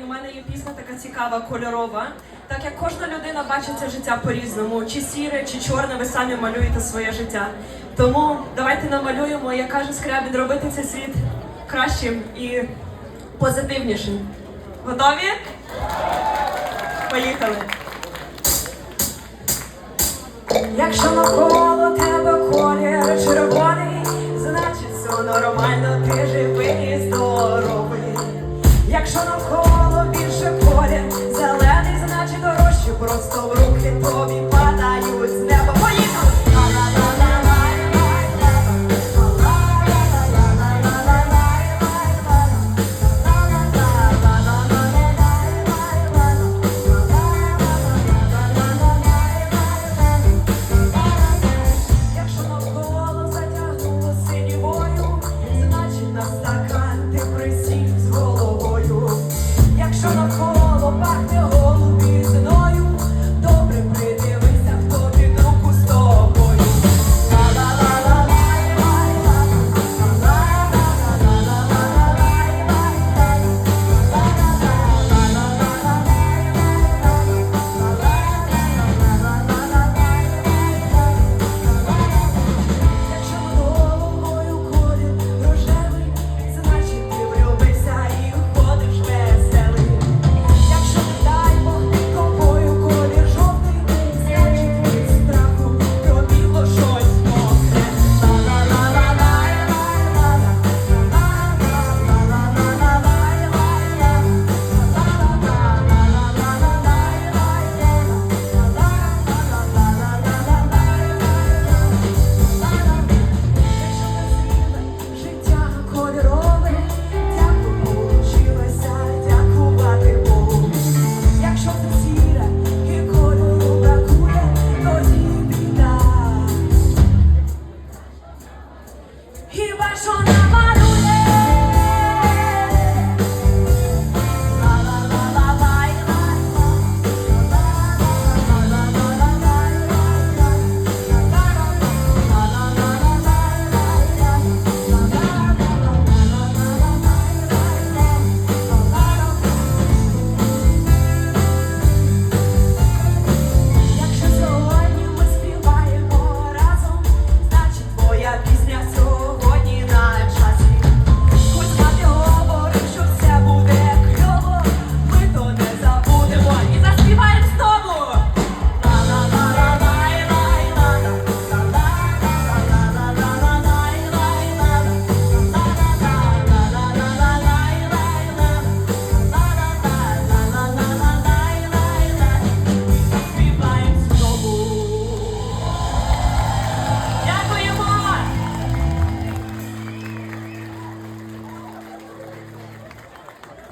І у мене є пісня така цікава, кольорова. Так як кожна людина бачить це життя по-різному, чи сіре, чи чорне, ви самі малюєте своє життя. Тому давайте намалюємо, як каже Скрябін, робити цей світ кращим і позитивнішим. Готові? Поїхали! Якщо навколо